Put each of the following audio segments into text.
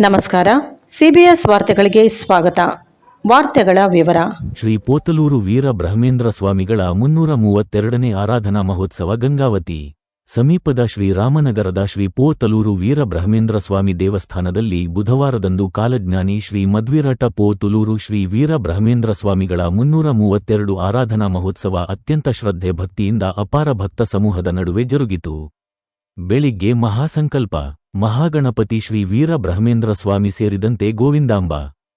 ನಮಸ್ಕಾರ. ಸಿಬಿಎಸ್ ವಾರ್ತೆಗಳಿಗೆ ಸ್ವಾಗತ. ವಾರ್ತೆಗಳ ವಿವರ. ಶ್ರೀ ಪೋತಲೂರು ವೀರ ಬ್ರಹ್ಮೇಂದ್ರ ಸ್ವಾಮಿಗಳ ಮುನ್ನೂರ ಮೂವತ್ತೆರಡನೇ ಆರಾಧನಾ ಮಹೋತ್ಸವ ಗಂಗಾವತಿ. ಸಮೀಪದ ಶ್ರೀರಾಮನಗರದ ಶ್ರೀ ಪೋತಲೂರು ವೀರ ಬ್ರಹ್ಮೇಂದ್ರ ಸ್ವಾಮಿ ದೇವಸ್ಥಾನದಲ್ಲಿ ಬುಧವಾರದಂದು ಕಾಲಜ್ಞಾನಿ ಶ್ರೀ ಮಧ್ವಿರಟ ಪೋತುಲೂರು ಶ್ರೀ ವೀರ ಬ್ರಹ್ಮೇಂದ್ರ ಸ್ವಾಮಿಗಳ ಮುನ್ನೂರ ಮೂವತ್ತೆರಡು ಆರಾಧನಾ ಮಹೋತ್ಸವ ಅತ್ಯಂತ ಶ್ರದ್ಧೆ ಭಕ್ತಿಯಿಂದ ಅಪಾರ ಭಕ್ತ ಸಮೂಹದ ನಡುವೆ ಜರುಗಿತು. ಬೆಳಿಗ್ಗೆ ಮಹಾಸಂಕಲ್ಪ. ಮಹಾಗಣಪತಿ ಶ್ರೀ ವೀರ ಬ್ರಹ್ಮೇಂದ್ರ ಸ್ವಾಮಿ ಸೇರಿದಂತೆ ಗೋವಿಂದಾಂಬ,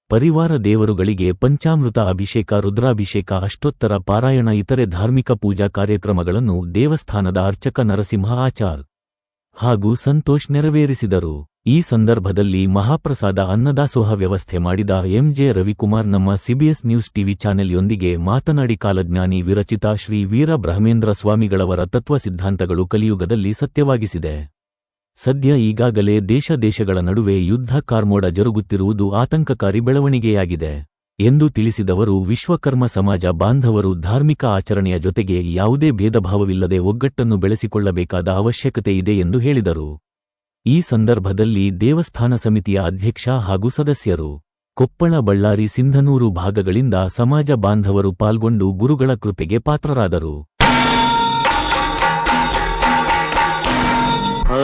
ಪರಿವಾರ ದೇವರುಗಳಿಗೆ ಪಂಚಾಮೃತ ಅಭಿಷೇಕ, ರುದ್ರಾಭಿಷೇಕ, ಅಷ್ಟೋತ್ತರ ಪಾರಾಯಣ, ಇತರೆ ಧಾರ್ಮಿಕ ಪೂಜಾ ಕಾರ್ಯಕ್ರಮಗಳನ್ನು ದೇವಸ್ಥಾನದ ಅರ್ಚಕ ನರಸಿಂಹ ಆಚಾರ್ ಹಾಗೂ ಸಂತೋಷ್ ನೆರವೇರಿಸಿದರು. ಈ ಸಂದರ್ಭದಲ್ಲಿ ಮಹಾಪ್ರಸಾದ ಅನ್ನದಾಸೋಹ ವ್ಯವಸ್ಥೆ ಮಾಡಿದ ಎಂಜೆ ರವಿಕುಮಾರ್ ನಮ್ಮ ಸಿಬಿಎಸ್ ನ್ಯೂಸ್ ಟಿವಿ ಚಾನೆಲ್ಯೊಂದಿಗೆ ಮಾತನಾಡಿ ಕಾಲಜ್ಞಾನಿ ವಿರಚಿತ ಶ್ರೀ ವೀರ ಬ್ರಹ್ಮೇಂದ್ರ ಸ್ವಾಮಿಗಳವರ ತತ್ವ ಸಿದ್ಧಾಂತಗಳು ಕಲಿಯುಗದಲ್ಲಿ ಸತ್ಯವಾಗಿಸಿದೆ. ಸದ್ಯ ಈಗಾಗಲೇ ದೇಶ ದೇಶಗಳ ನಡುವೆ ಯುದ್ಧ ಕಾರ್ಮೋಡ ಜರುಗುತ್ತಿರುವುದು ಆತಂಕಕಾರಿ ಬೆಳವಣಿಗೆಯಾಗಿದೆ ಎಂದು ತಿಳಿಸಿದವರು ವಿಶ್ವಕರ್ಮ ಸಮಾಜ ಬಾಂಧವರು ಧಾರ್ಮಿಕ ಆಚರಣೆಯ ಜೊತೆಗೆ ಯಾವುದೇ ಭೇದಭಾವವಿಲ್ಲದೆ ಒಗ್ಗಟ್ಟನ್ನು ಬೆಳೆಸಿಕೊಳ್ಳಬೇಕಾದ ಅವಶ್ಯಕತೆ ಇದೆ ಎಂದು ಹೇಳಿದರು. ಈ ಸಂದರ್ಭದಲ್ಲಿ ದೇವಸ್ಥಾನ ಸಮಿತಿಯ ಅಧ್ಯಕ್ಷ ಹಾಗೂ ಸದಸ್ಯರು ಕೊಪ್ಪಳ ಬಳ್ಳಾರಿ ಸಿಂಧನೂರು ಭಾಗಗಳಿಂದ ಸಮಾಜ ಬಾಂಧವರು ಪಾಲ್ಗೊಂಡು ಗುರುಗಳ ಕೃಪೆಗೆ ಪಾತ್ರರಾದರು.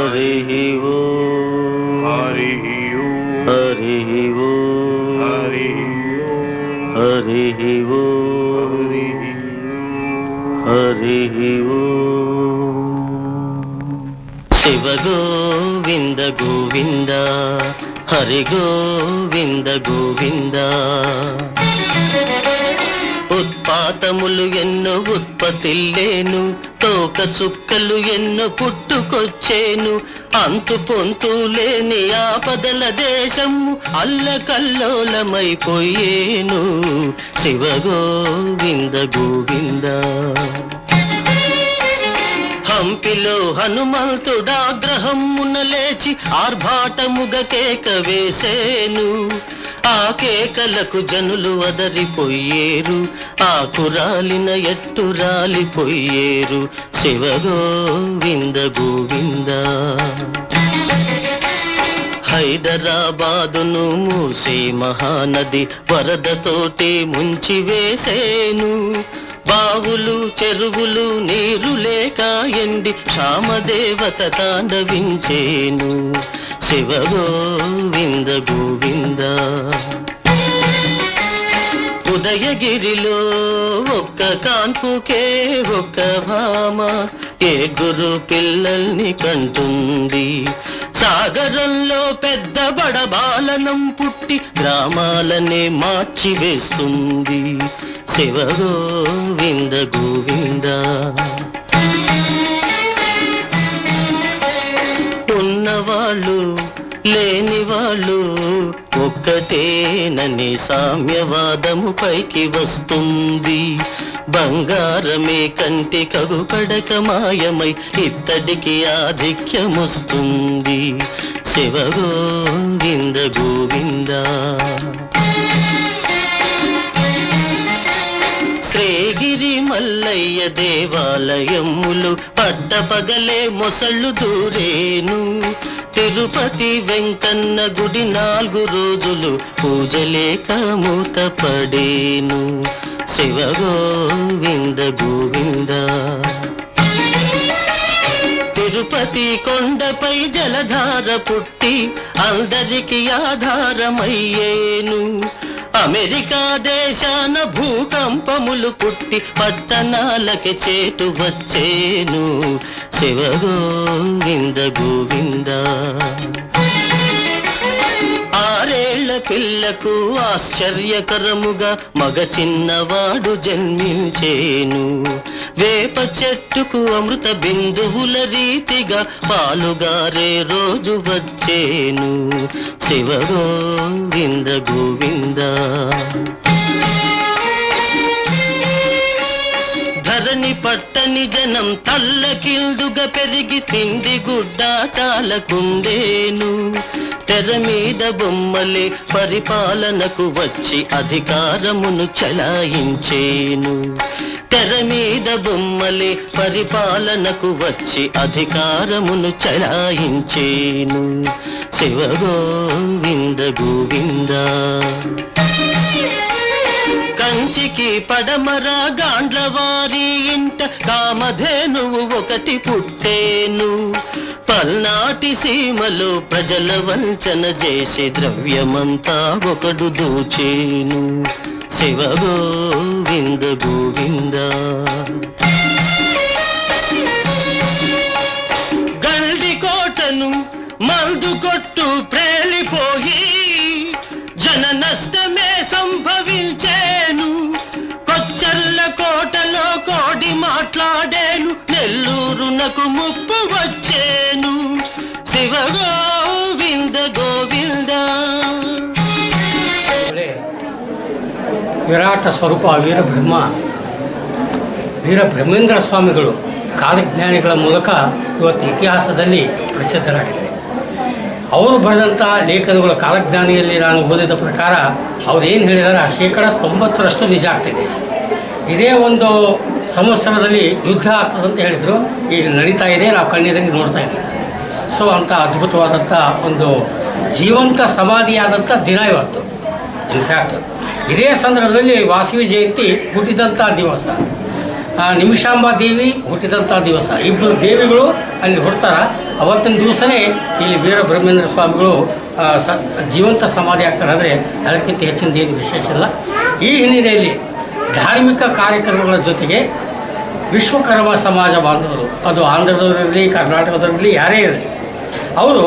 हरिः वो हरिः ओम् हरिः वो हरिः हरिः वो हरिः वो शिव गोविन्द गोविन्द हरि गोविन्द गोविन्द ఉత్పాతములు ఎన్నో ఉత్పత్తిల్లేను తోక చుక్కలు ఎన్నో పుట్టుకొచ్చేను. అంతు పొంతు లేని ఆపదల దేశము అల్లకల్లోలమైపోయేను. శివ గోవింద గోవింద. హంపిలో హనుమంతుడాగ్రహమున లేచి ఆర్భాటముగ కేక వేసేను. ఆ కేకలకు జనులు వదరిపోయేరు ఆ కురాలిన ఎట్టు రాలిపోయేరు. శివ గోవింద గోవింద. హైదరాబాదును మూసే మహానది వరదతోటి ముంచి వేసేను. బావులు చెరువులు నీరు లేక ఎండి క్షామదేవత తాండవించేను. శివ గోవింద. గోవింద ఉదయగిరిలో ఒక్క కాన్పుకే ఒక్క భామ ఏ గురు పిల్లల్ని కంటుంది. సాగరంలో పెద్ద బడబాలనం పుట్టి గ్రామాలనే మార్చివేస్తుంది శివ గోవింద. ఒక్కటేనని సామ్యవాదము పైకి వస్తుంది. బంగారమే కంటి కగుపడక మాయమై ఇత్తడికి ఆధిక్యమొస్తుంది. శివ గోవింద గోవింద. శ్రీగిరి మల్లయ్య దేవాలయములు పట్టపగలే మొసళ్ళు దూరేను. తిరుపతి వెంకన్న గుడి నాలుగు రోజులు పూజలేక మూతపడేను. శివ గోవింద గోవింద. తిరుపతి కొండపై జలధార పుట్టి అందరికి ఆధారమయ్యేను. అమెరికా దేశాన భూకంపములు పుట్టి పట్టణాలకి చేటు వచ్చేను. శివ గోవింద. గోవింద ఆరేళ్ళ పిల్లకు ఆశ్చర్యకరముగా మగ చిన్నవాడు జన్మించేను. వేప చెట్టుకు అమృత బిందువుల రీతిగా పాలుగారే రోజు వచ్చేను. శివ గోవింద గోవిందా. పట్టని జనం తల్లకిల్దుగా పెరిగి తిండి గుడ్డ చాలకుందేను తెర మీద బొమ్మలే పరిపాలనకు వచ్చి అధికారమును చలాయించేను. తెర మీద బొమ్మలే పరిపాలనకు వచ్చి అధికారమును చలాయించేను. శివ గోవింద గోవింద. కంచికి పడమర గాండ్లవారి ఇంట కామధేనువు ఒకటి పుట్టేను. పల్నాటి సీమలో ప్రజల వంచన చేసి ద్రవ్యమంతా ఒకడు దోచేను. శివ గోవింద గోవింద. నెల్లూరునకు ముప్పు వచ్చేను శివ గోవింద గోవింద ವೇಳೆ ವಿರಾಟ ಸ್ವರೂಪ ವೀರಬ್ರಹ್ಮ ವೀರಬ್ರಹ್ಮೇಂದ್ರ ಸ್ವಾಮಿಗಳು ಕಾಲಜ್ಞಾನಿಗಳ ಮೂಲಕ ಇವತ್ತು ಇತಿಹಾಸದಲ್ಲಿ ಪ್ರಸಿದ್ಧರಾಗಿದ್ದಾರೆ ಅವರು ಬರೆದಂಥ ಲೇಖನಗಳು ಕಾಲಜ್ಞಾನಿಯಲ್ಲಿ ನಾನು ಓದಿದ ಪ್ರಕಾರ ಅವ್ರು ಏನು ಹೇಳಿದಾರೆ ಶೇಕಡ ತೊಂಬತ್ತರಷ್ಟು ನಿಜ ಆಗ್ತಿದೆ ಇದೇ ಒಂದು ಸಂವತ್ಸರದಲ್ಲಿ ಯುದ್ಧ ಆಗ್ತದೆ ಅಂತ ಹೇಳಿದರು. ಈಗ ನಡೀತಾ ಇದೆ, ನಾವು ಕಣ್ಣಿದಂಗೆ ನೋಡ್ತಾ ಇದ್ದೀವಿ. ಸೊ ಅಂಥ ಅದ್ಭುತವಾದಂಥ ಒಂದು ಜೀವಂತ ಸಮಾಧಿಯಾದಂಥ ದಿನ ಇವತ್ತು. ಇನ್ಫ್ಯಾಕ್ಟ್ ಇದೇ ಸಂದರ್ಭದಲ್ಲಿ ವಾಸವಿ ಜಯಂತಿ ಹುಟ್ಟಿದಂಥ ದಿವಸ. ನಿಮಿಷಾಂಬ ದೇವಿ ಹುಟ್ಟಿದಂಥ ದಿವಸ. ಇಬ್ಬರು ದೇವಿಗಳು ಅಲ್ಲಿ ಹುಡ್ತಾರ. ಅವತ್ತಿನ ದಿವಸನೇ ಇಲ್ಲಿ ವೀರ ಬ್ರಹ್ಮೇಂದ್ರ ಸ್ವಾಮಿಗಳು ಸ, ಜೀವಂತ ಸಮಾಧಿ ಆಗ್ತಾರೆ. ಅಂದರೆ ಅದಕ್ಕಿಂತ ಹೆಚ್ಚಿನದೇನು ವಿಶೇಷ ಇಲ್ಲ. ಈ ಹಿನ್ನೆಲೆಯಲ್ಲಿ ಧಾರ್ಮಿಕ ಕಾರ್ಯಕ್ರಮಗಳ ಜೊತೆಗೆ ವಿಶ್ವಕರ್ಮ ಸಮಾಜ ಬಾಂಧವರು, ಅದು ಆಂಧ್ರದವರಿರಲಿ, ಕರ್ನಾಟಕದವರಿರಲಿ, ಯಾರೇ ಇರಲಿ, ಅವರು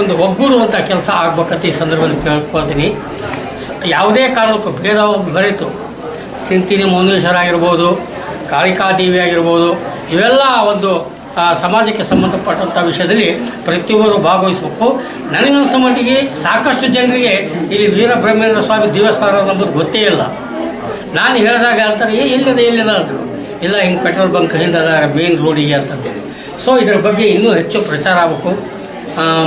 ಒಂದು ಒಗ್ಗೂಡುವಂಥ ಕೆಲಸ ಆಗ್ಬೇಕಂತ ಈ ಸಂದರ್ಭದಲ್ಲಿ ಕೇಳ್ಕೊತೀನಿ ಯಾವುದೇ ಕಾರಣಕ್ಕೂ ಭೇದ ಬರೆಯಿತು ತಿಂತೀನಿ ಮೌನೇಶ್ವರ ಆಗಿರ್ಬೋದು ಕಾಳಿಕಾದೇವಿ ಆಗಿರ್ಬೋದು, ಇವೆಲ್ಲ ಒಂದು ಸಮಾಜಕ್ಕೆ ಸಂಬಂಧಪಟ್ಟಂಥ ವಿಷಯದಲ್ಲಿ ಪ್ರತಿಯೊಬ್ಬರು ಭಾಗವಹಿಸಬೇಕು. ನನಗನ್ನಿಸೋ ಮಟ್ಟಿಗೆ ಸಾಕಷ್ಟು ಜನರಿಗೆ ಇಲ್ಲಿ ವೀರಬ್ರಹ್ಮೇಂದ್ರ ಸ್ವಾಮಿ ದೇವಸ್ಥಾನ ಅನ್ನೋದು ಗೊತ್ತೇ ಇಲ್ಲ. ನಾನು ಹೇಳಿದಾಗ ಹೇಳ್ತಾರೆ ಏ, ಎಲ್ಲಿದೆ ಎಲ್ಲಿದೆ ಅಂದರು. ಇಲ್ಲ, ಹಿಂಗೆ ಪೆಟ್ರೋಲ್ ಬಂಕ್ ಹಿಂದದ ಮೇನ್ ರೋಡಿಗೆ ಅಂತಂದೇಳಿ ಸೊ ಇದರ ಬಗ್ಗೆ ಇನ್ನೂ ಹೆಚ್ಚು ಪ್ರಚಾರ ಆಗಬೇಕು.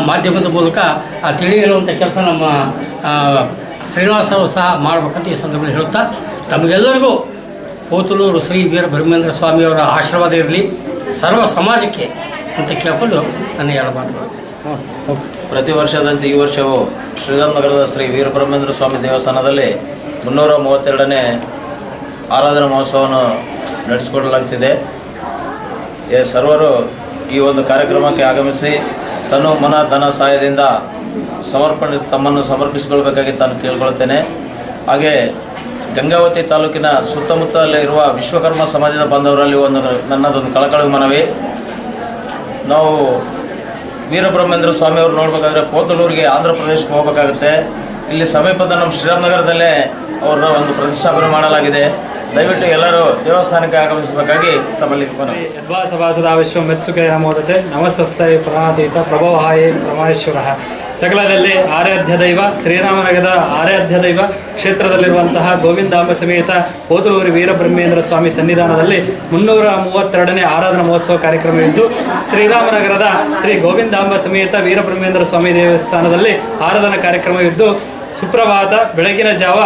ಮಾಧ್ಯಮದ ಮೂಲಕ ಆ ತಿಳಿಯಿರುವಂಥ ಕೆಲಸ ನಮ್ಮ ಶ್ರೀನಿವಾಸ ಅವರು ಸಹ ಮಾಡಬೇಕಂತ ಈ ಸಂದರ್ಭದಲ್ಲಿ ಹೇಳುತ್ತಾ, ತಮಗೆಲ್ಲರಿಗೂ ಪೋತಲೂರು ಶ್ರೀ ವೀರ ಬ್ರಹ್ಮೇಂದ್ರ ಸ್ವಾಮಿಯವರ ಆಶೀರ್ವಾದ ಇರಲಿ. ಸರ್ವ ಸಮಾಜಕ್ಕೆ ಅಂತ ಕೇಳಿಕೊಂಡು ನನ್ನ ಎರಡು ಪ್ರತಿ ವರ್ಷದಂತೆ ಈ ವರ್ಷವೂ ಶ್ರೀರಾಮನಗರದ ಶ್ರೀ ವೀರಬ್ರಹ್ಮೇಂದ್ರ ಸ್ವಾಮಿ ದೇವಸ್ಥಾನದಲ್ಲಿ ಮುನ್ನೂರ ಮೂವತ್ತೆರಡನೇ ಆರಾಧನಾ ಮಹೋತ್ಸವವನ್ನು ನಡೆಸಿಕೊಡಲಾಗ್ತಿದೆ. ಎ, ಸರ್ವರು ಈ ಒಂದು ಕಾರ್ಯಕ್ರಮಕ್ಕೆ ಆಗಮಿಸಿ ತನು ಮನ ಧನ ಸಹಾಯದಿಂದ ಸಮರ್ಪಣೆ, ತಮ್ಮನ್ನು ಸಮರ್ಪಿಸಿಕೊಳ್ಬೇಕಾಗಿ ತಾನು ಕೇಳ್ಕೊಳ್ತೇನೆ. ಹಾಗೆ ಗಂಗಾವತಿ ತಾಲೂಕಿನ ಸುತ್ತಮುತ್ತಲೇ ಇರುವ ವಿಶ್ವಕರ್ಮ ಸಮಾಜದ ಬಂದವರಲ್ಲಿ ಒಂದು ನನ್ನದೊಂದು ಕಳಕಳಿ ಮನವಿ. ನಾವು ವೀರಬ್ರಹ್ಮೇಂದ್ರ ಸ್ವಾಮಿಯವರು ನೋಡಬೇಕಾದ್ರೆ ಕೋತಲೂರಿಗೆ ಆಂಧ್ರ ಪ್ರದೇಶಕ್ಕೆ ಹೋಗಬೇಕಾಗುತ್ತೆ. ಇಲ್ಲಿ ಸಮೀಪದ ನಮ್ಮ ಶ್ರೀರಾಮನಗರದಲ್ಲೇ ಅವರ ಒಂದು ಪ್ರತಿಷ್ಠಾಪನೆ ಮಾಡಲಾಗಿದೆ. ದಯವಿಟ್ಟು ಎಲ್ಲರೂ ದೇವಸ್ಥಾನಕ್ಕೆ ಆಗಮಿಸಬೇಕಾಗಿ ತಮ್ಮಲ್ಲಿ ಮನವಿ ವಿಶ್ವ ವಿಶ್ವಮೆತ್ಸುಕೆ ನಮೋದತೆ ನಮಸ್ತಸ್ತೈ ಪ್ರಣಾತೀತ ಪ್ರಭವಹಾಯೇ ಪ್ರಮಾಶ್ವರ. ಸಕಲದಲ್ಲಿ ಆರಾಧ್ಯ ದೈವ, ಶ್ರೀರಾಮನಗರದ ಆರಾಧ್ಯ ದೈವ, ಕ್ಷೇತ್ರದಲ್ಲಿರುವಂತಹ ಗೋವಿಂದಾಂಬ ಸಮೇತ ಹೋತಲೂರಿ ವೀರಬ್ರಹ್ಮೇಂದ್ರ ಸ್ವಾಮಿ ಸನ್ನಿಧಾನದಲ್ಲಿ ಮುನ್ನೂರ ಮೂವತ್ತೆರಡನೇ ಆರಾಧನಾ ಮಹೋತ್ಸವ ಕಾರ್ಯಕ್ರಮವಿದ್ದು ಶ್ರೀರಾಮನಗರದ ಶ್ರೀ ಗೋವಿಂದಾಂಬ ಸಮೇತ ವೀರಬ್ರಹ್ಮೇಂದ್ರ ಸ್ವಾಮಿ ದೇವಸ್ಥಾನದಲ್ಲಿ ಆರಾಧನಾ ಕಾರ್ಯಕ್ರಮವಿದ್ದು ಸುಪ್ರಭಾತ, ಬೆಳಗಿನ ಜಾವ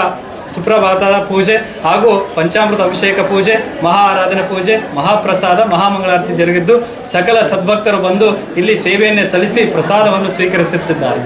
ಸುಪ್ರಭಾತದ ಪೂಜೆ ಹಾಗೂ ಪಂಚಾಮೃತ ಅಭಿಷೇಕ ಪೂಜೆ, ಮಹಾ ಆರಾಧನೆ ಪೂಜೆ, ಮಹಾಪ್ರಸಾದ, ಮಹಾಮಂಗಳಾರತಿ ಜರುಗಿದ್ದು ಸಕಲ ಸದ್ಭಕ್ತರು ಬಂದು ಇಲ್ಲಿ ಸೇವೆಯನ್ನೇ ಸಲ್ಲಿಸಿ ಪ್ರಸಾದವನ್ನು ಸ್ವೀಕರಿಸುತ್ತಿದ್ದಾರೆ.